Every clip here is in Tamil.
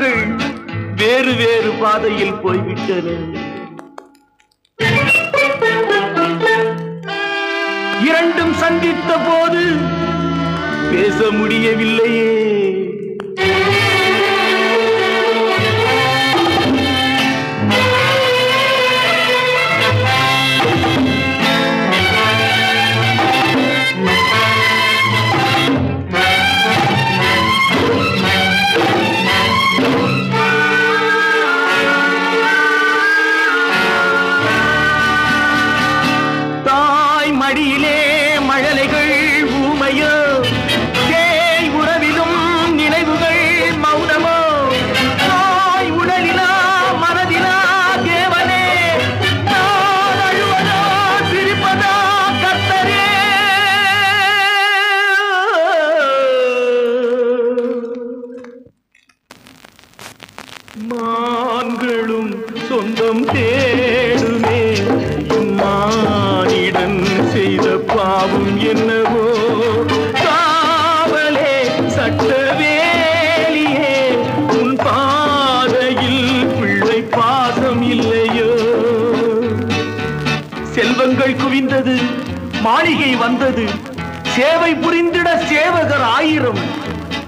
கனவுகள் வேறு வேறு பாதையில் போய்விட்டன. இரண்டும் சந்தித்த போது பேச முடியவில்லையே. மடியிலே மழலைகள் ஊமையோ? தேய் உறவிலும் நினைவுகள் மௌனமோ? தாய் உடலினா மனதினா தேவனே? நான் அழுவதா சிரிப்பதா கத்தரே மான்களும் சொந்தம் தே குவிந்தது மாளிகை வந்தது. சேவை புரிந்திட சேவகர் ஆயிரம்.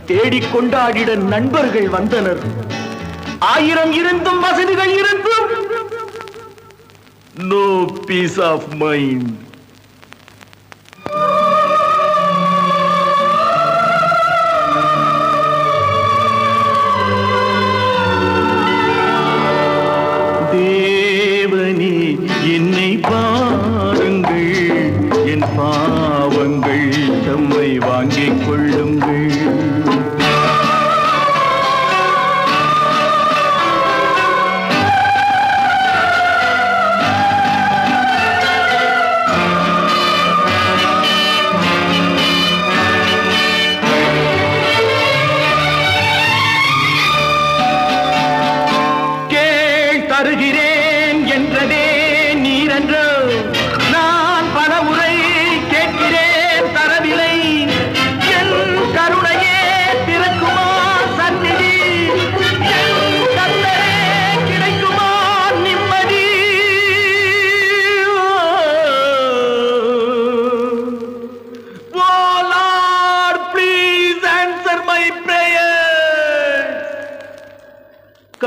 தேடிக் கொண்டாடிட நண்பர்கள் வந்தனர். ஆயிரம் இருந்தும் வசதிகள் இருந்தும். நோ பீஸ் ஆஃப் மைண்ட் என் பாவங்கள்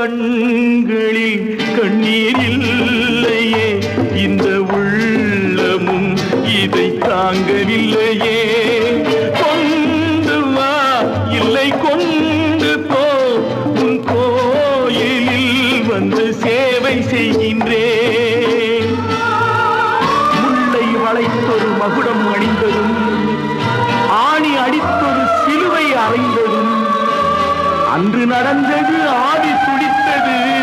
கண்களில் கண்ணீர் இல்லையே. இந்த உள்ளமும் இதை தாங்கவில்லையே. கொண்டு வா இல்லை கொண்டு போ. உன் கோயிலில் வந்து சேவை செய்கின்றேன். முல்லை வளைத்தொரு மகுடம் அணிந்ததும் ஆணி அடித்தொரு சிலுவை அறைந்ததும் அன்று நடந்தது ஆதி देवी